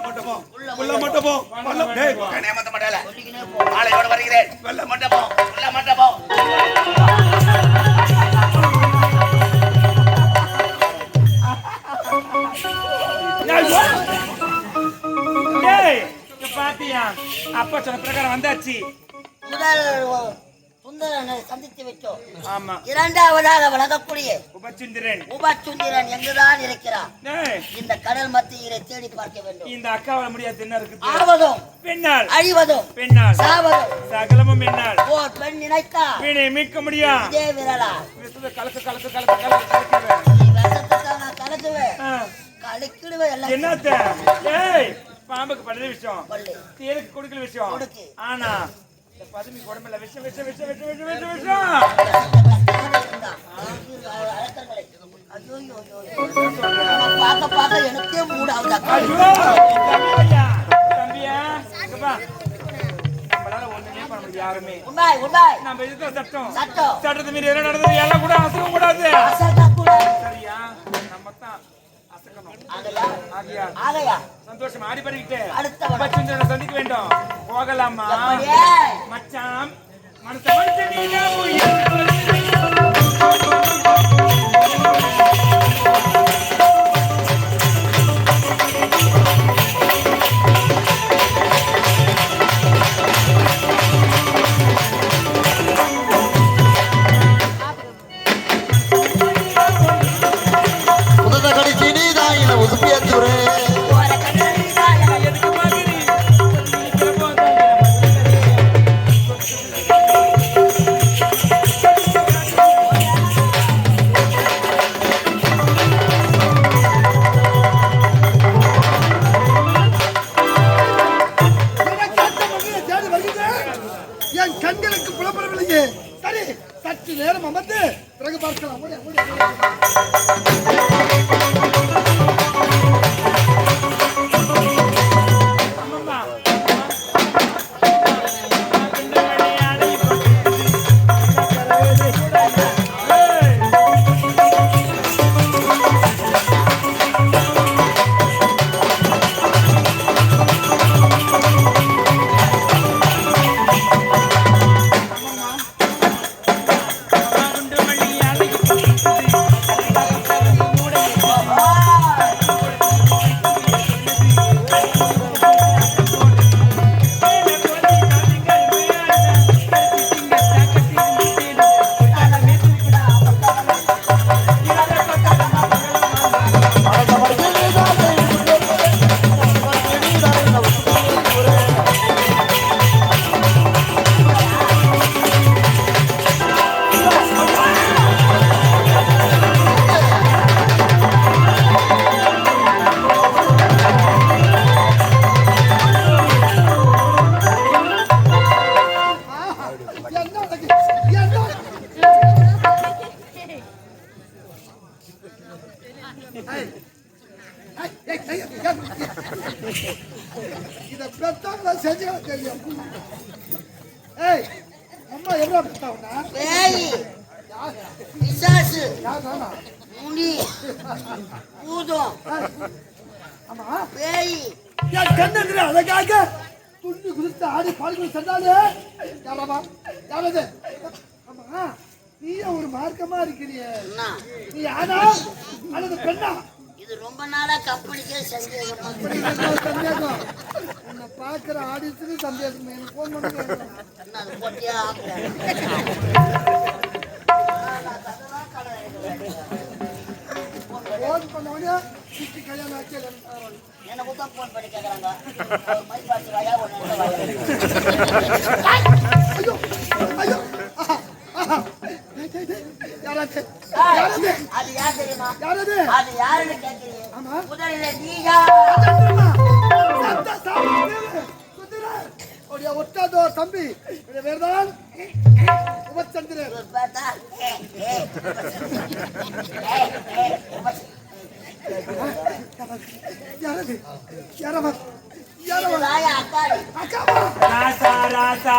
மண்டபம் உள்ள உள்ள மண்டபம் உள்ள- டேய், கண்ணே மத்த மாட்டல சொல்லிக்கினே போ ஆளையோட வருகிறேன் வெள்ள மண்டபம் உள்ள மண்டபம் டேய், இங்க பாத்தியா? அப்பா சொன்ன பிரகாரம் வந்தாச்சு. முதல் சுந்தரனை சந்தித்து விட்டோம். ஆமா. இரண்டாவதாக வழங்கக்கூடிய உபச்சிந்திரன். உபச்சுந்திரன் எங்குதான் இருக்கிறார் டேய், இந்த கடல் மத்தியிலே தேடி பார்க்க வேண்டும். இந்த அக்காவால முடியாது என்ன ஆவதும் பெண்ணால். அழிவதும் பெண்ணால். சாவதும். சகலமும் பெண்ணால் ஓர் பெண் நினைத்தா வீணை மீட்க முடியும் இதே விரலா கலக்கு கலக்கு கலக்கு கலக்கு கலக்குவேன். கலக்குவேன். கலக்கிடுவேன் என்னத்த? பாம்புக்கு படுற விஷயம். தேருக்கு கொடுக்கல விஷயம். ஆனா பதுமி உடம்புல விஷம் விஷம் விஷம் விஷம் விஷம் விஷம் விஷம் பார்க்க பார்க்க எனக்கே மூடாவுதா தம்பியா யாருமே நம்ம இதுதான் சட்டம் சட்டத்தை மீறி என்ன நடந்தது எல்லாம் கூட அசைக்க கூடாது. சரியா நம்ம தான் அசைக்கணும் சந்தோஷம் ஆடி பண்ணிக்கிட்டு சந்திக்க வேண்டும் போகலாமா இத பெத்தாங்களா தெரியும். ஏய் அம்மா எவ்வளோ பெத்தாவுனா? பேய் பிசாசு. யார் நானா? முனி. பூதம். ஆமா. பேய். என் கண்ணெதிர அழகாக துள்ளி குதித்து ஆடி பாடி சென்றாலே யாரம்மா யாரது ஆமா நீயே ஒரு மார்க்கமா இருக்கிறியே. நீ ஆனா அல்லது பெண்ணா? இது ரொம்ப நாளா கம்பெனிக்கே சந்தேகமா. சந்தேகம் உன்னை பார்க்கிற ஆடியன்ஸுக்கு சந்தேகம். எனக்கு ஃபோன் அது போட்டியா? ஃபோன் பண்ணவனே சிட்டி கல்யாணம் ஆச்சு. எனக்கு தான் ஃபோன் பண்ணி கேட்குறாங்க வாயா ஒன்று ஐயோ யாராச்சு யாரது அது யார் தெரியுமா யாரது அது யாருன்னு கேட்கிறீங்க ஆமா. முதலில் நீயா சந்திரமா சத்த சாமி குதிரை உடைய ஒட்டாதோ தம்பி வேறுதான் உபச்சந்திரன் யாரது அக்காவா ராசா ராசா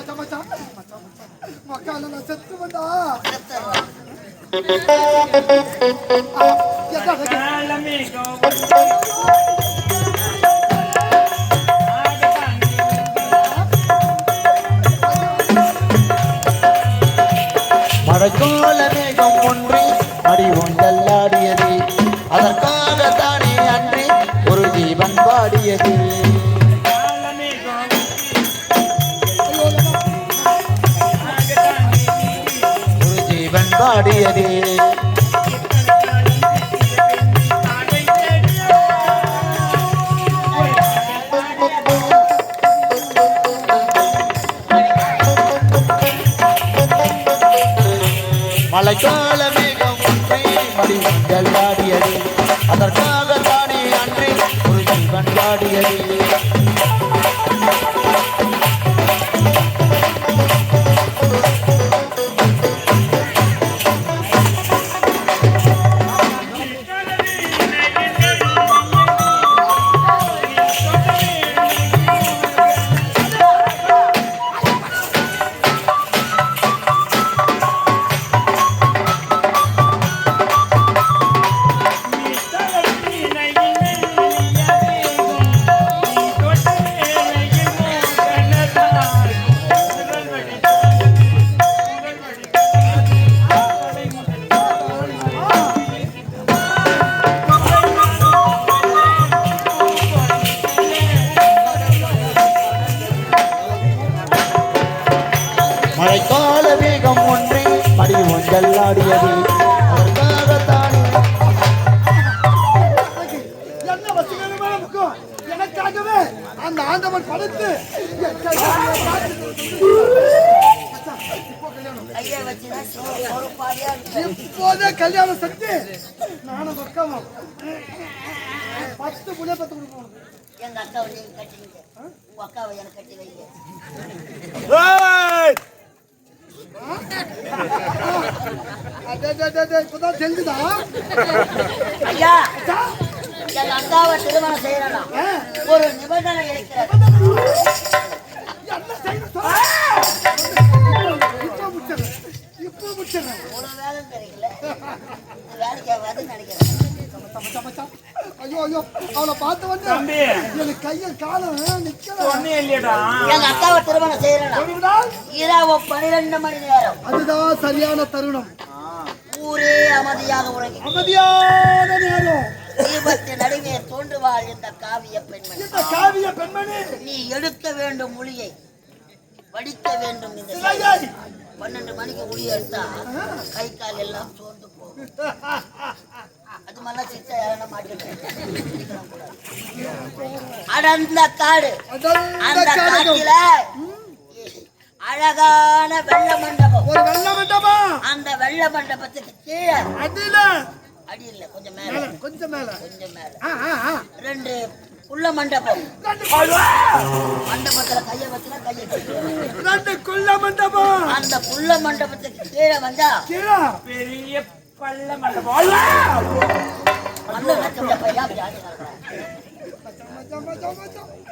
மச்சான், மச்சான், மச்சான். மக்கால நான் செத்துருவேன்டா. செத்துடுறேன். ஆ, எக்கா, கையை வச்சுதான் சோறு பொறுப்பாடியா இருப்பேன் இப்போதே கல்யாணம் செஞ்சு நானும் பக்கமும். பத்து புள்ள பத்து கொடுப்போம் எங்க அக்காவை நீங்க கட்டிங்க உங்க அக்காவை எனக்கு கட்டி வைங்க. இப்பதான் தெரிஞ்சுதா ஐயா எங்க அக்காவை திருமணம் செய்யறா ஒரு நிபந்தனை இருக்கிறது ஒரு வேலை தெரியல இந்த வேலைக்கு வருதுன்னு நினைக்கிறேன். ஐயோ ஐயோ அவளை பார்த்த வந்து தம்பி. எனக்கு கையும் காலம் நிக்கல. ஒண்ணே இல்லையடா. எங்க அக்காவை திருமணம் செய்யறா சொல்லுவிடால், இரவு பன்னிரெண்டு மணி நேரம். அதுதான் சரியான தருணம். ஊரே அமைதியாக உறங்கி அமைதியான நேரம். தீபத்து நடுவே தோன்றுவாள் இந்த காவிய பெண்மணி. இந்த காவிய பெண்மணி. நீ எடுக்க வேண்டும் மொழியை படிக்க வேண்டும் இந்த பன்னெண்டு மணிக்கு ஒளி எடுத்தா கை கால் எல்லாம் சோர்ந்து போகும். அது அடர்ந்த காடு. அந்த. காட்டில அழகான வெள்ள மண்டபம். ஒரு வெள்ள மண்டபா அந்த வெள்ள மண்டபத்துக்கு கீழே அடியில. அடி இல்ல கொஞ்சம் மேல. கொஞ்சம் மேல. கொஞ்சம் மேல. ரெண்டு உள்ள மண்டபம். குள்ள- மண்டபத்துல கைய வச்சுனா கைய. ரெண்டு குள்ள மண்டபம். அந்த புள்ள மண்டபத்துக்கு கீழே வந்தா கீழே. பெரிய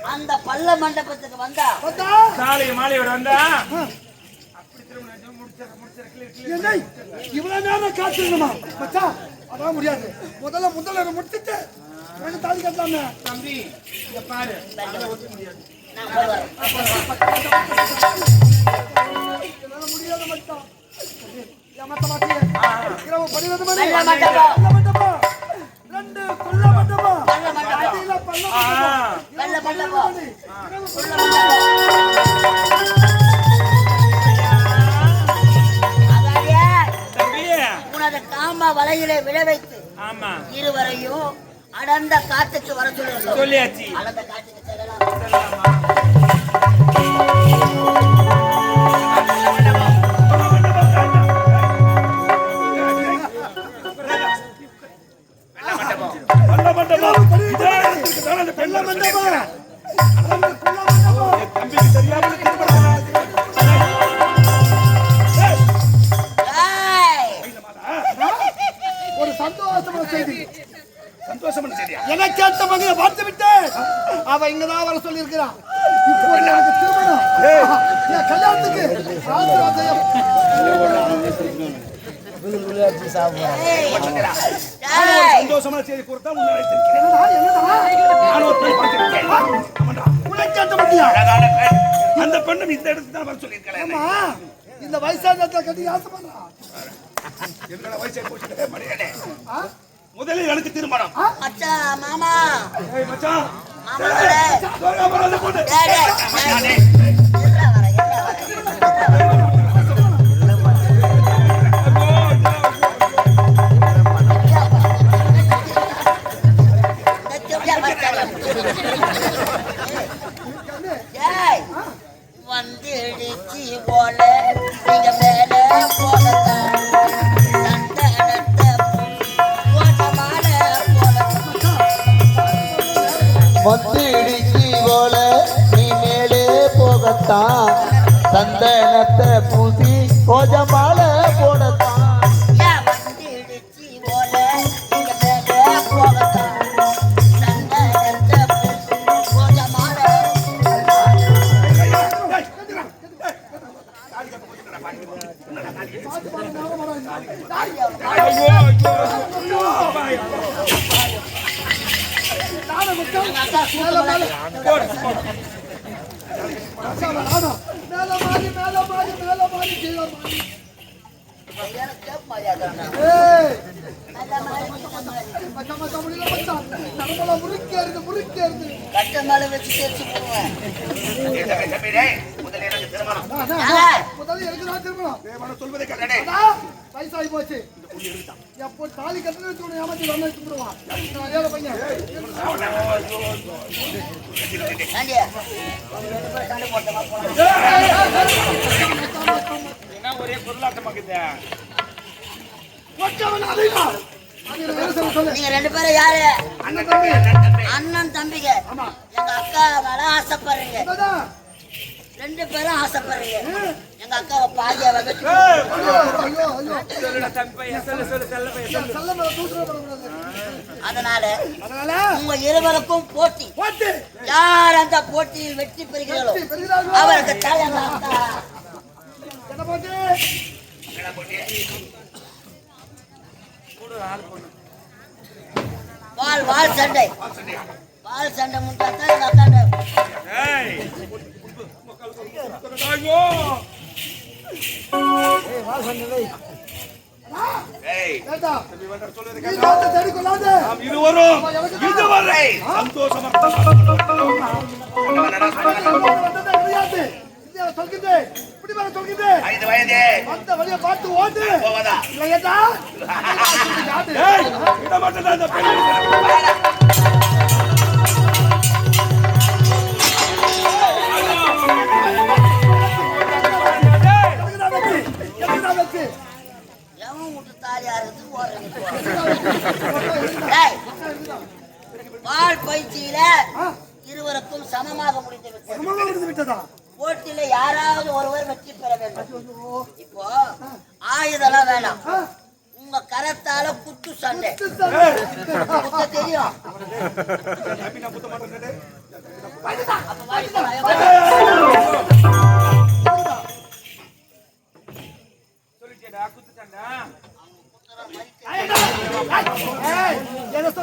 அந்த பள்ள மண்டபத்துக்கு வந்தா? சாலை மாலையோட வந்தா இவ்வளவு நேரம் காத்திருந்தமா மச்சான் அதான் முடியாது முதல்ல முதல்ல முடிச்சுட்டு எனக்கு தாலி கட்டலாமே தம்பி இங்க பாரு முடியாது மச்சான் இரவு பன்னிரண்டு மணி மண்டபம். ரெண்டு மண்டபம் வெள்ள மண்டபம். மண்டபம் காம வலையிலே விழ வைத்து இருவரையும் அடர்ந்த வர சொல்லியாச்சு அடர்ந்த காட்டுக்கு செல்லலாம் ஒரு சந்தோஷமான செய்தி. சந்தோஷமான எனக்கு ஏற்ற மகனை பார்த்து விட்டேன். அவ இங்கதான் வர சொல்லி இருக்கிறான் என் கல்யாணத்துக்கு சந்தோஷமான செய்தி கொடுத்தா உன்னை அந்த பெண்ணும் இந்த இடத்துக்கு தான் வர சொல்லியிருக்கிறேன் ஆமா, இந்த வயசான கட்டி ஆசைப்படுறான் என்னோட வயசை ஆ? முதலில் எனக்கு திருமணம். மச்சான், மாமா ஏய் மச்சான். தோகா வந்துடுச்சு போல. நீங்க மேல போகத்தான் சந்தனத்தை போட்டமான போல. நீ மேலே போகத்தான். சந்தனத்தை பூசி கோஜமால கட்ட மேல வச்சு தேய்ச்சி போடுவேன் ஏய், எனக்கு திருமணம் முதல்ல எனக்கு திருமணம். தேவன சொல்வதை கட்டடே வயசாகி போச்சு எப்போ தாலி கட்டணும் வச்சு உன்னை ஏமாத்தி வரணும் நான் ஏழை பையன் என்ன ஒரே பொருளாட்டமாக்குது ஒற்றவன் நீங்க ரெண்டு பேரும் யாரு? அண்ணன் தம்பி. அண்ணன் தம்பிங்க. எங்க அக்கா மேல ஆசைப்படுறீங்க. ரெண்டு பேரும் ஆசைப்படுறீங்க. எங்க அக்காவை பாதியா அதனால உங்க இருவருக்கும் போட்டி. யார் அந்த போட்டியில் வெற்றி பெறுகிறீர்களோ? அவருக்கு தான் வால் வால் சண்டை. வால் சண்டை. முட்டாத்தான் எங்க இருவரும் இதுவரை சந்தோஷமாக இந்தியாவை சொல்கிது இப்படி மேல சொல்கிது ஐந்து வயதே. அந்த வழியை பார்த்து ஓட்டு போவதா இல்லை ஏட்டா யாரு? ஏய் விட மாட்டேன்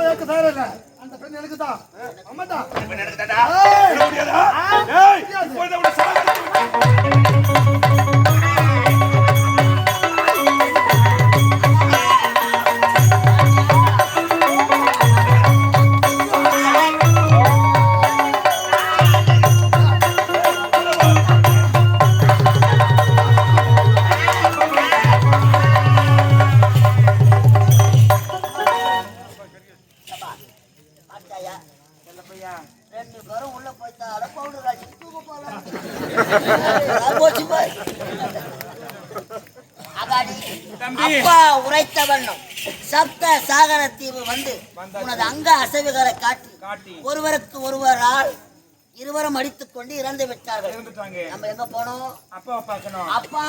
எனக்கு தயாரா அந்த பெண் எனக்கு தான் பையா ரெண்டு பேரும் உள்ள பவுடர் தூக்க போலாம். அப்பா உரைத்த வண்ணம். சப்த சாகர தீவு வந்து உனது அங்க அசைவுகளை காட்டி ஒருவருக்கு ஒருவரால் இருவரும் அடித்துக் கொண்டு இறந்து விட்டார்கள். நம்ம எங்க போனோம்? பார்க்கணும். அப்பா!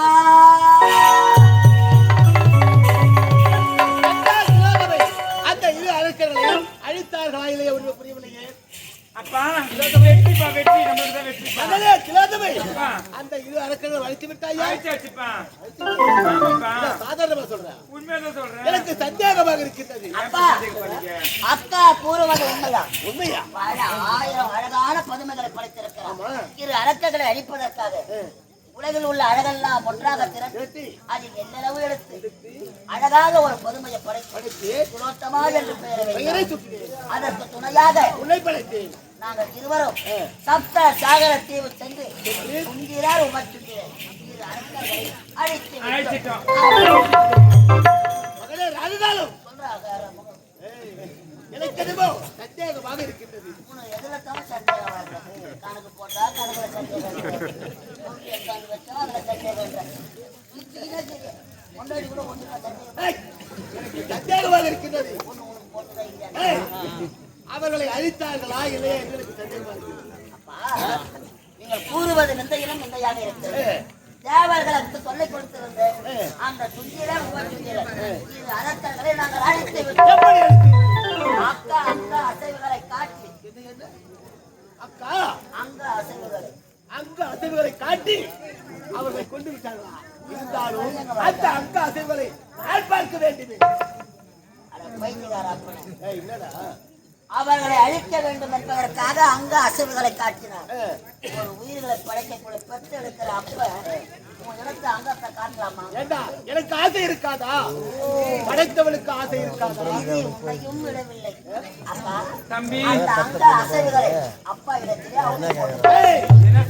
அழித்தார்களா இல்லையா ஒன்று புரியவில்லையே? அப்பா வெற்றிப்பா வெற்றி நம்மளுக்கு தான் வெற்றிப்பா அதனே திலாதமை அந்த இரு அரக்கர்கள் அழித்து விட்டாயா? ஆயிடுச்சாச்சுப்பா ஆமாப்பா சாதாரணமா சொல்றேன் உண்மையதான் சொல்றேன். எனக்கு சந்தேகமாக இருக்கின்றது. அப்பா அக்கா கூறுவது உண்மையா? உண்மையா? பல ஆயிரம் அழகான பதுமைகளை படைத்திருக்கிறார். ஆமா. இரு அரக்கர்களை அழிப்பதற்காக. உலகில் உள்ள அழகெல்லாம் ஒன்றாக திரட்டி. அதில் எண்ணளவு எடுத்து அழகாக ஒரு பதுமையை படைத்து படைத்து குலோத்தமா என்று பெயரை அதற்கு துணையாக உன்னை படைத்தேன். நாங்கள் இருவரும் சப்த சாகர தீவு சென்று இரு அரக்கர்களை அழித்து விட்டோம். அழைச்சிட்டோம் மகனே ராஜதாலும் சொல்றாங்க எனக்கு என்னமோ சந்தேகமாக இருக்கின்றது உனக்கு எதுல தான் சந்தேகம் வருது? கணக்கு போட்டா கணக்குல சந்தேகம் வருது. நூற்றி எட்டாண்டு வச்சா அதுல சந்தேகம் வருது. நூற்றிலே தெரியும். கொண்டாடி கூட ஒண்ணுல சந்தேகம் ஏய், எனக்கு சந்தேகமாக இருக்கின்றது ஒண்ணு உனக்கு போட்டுதான் இல்லையா? ஏய், அவர்களை அழித்தார்களா இல்லையா என்று எனக்கு சந்தேகமாக இருக்கிறது அப்பா, நீங்கள் கூறுவது நிந்தையிலும் நிந்தையாக இருக்கிறது தேவர்களுக்கு தொல்லை கொடுத்திருந்த அந்த சுந்தீரன் உபசுந்தீரன் இது அரக்கர்களை நாங்கள் அழித்து விட்டோம் எப்படி அழித்து? அக்கா அக்கா அசைவுகளை காட்டி என்ன? அக்கா அங்க அசைவுகளை அங்க அசைவுகளை காட்டி அவர்களை கொண்டு விட்டார்களா? இருந்தாலும் அந்த அங்க அசைவுகளை நான் பார்க்க வேண்டுமே என்னடா? அவர்களை அழிக்க வேண்டும் என்பதற்காக அங்க அசைவுகளை காட்டினார். ஒரு உயிர்களை படைக்கக்கூடிய பெற்று எடுக்கிற அப்ப ஏண்டா எனக்கு ஆசை இருக்காதா? படைத்தவனுக்கு ஆசை இருக்காதா? தம்பி அப்பா இடத்திலே அவங்க ஏய், என்ன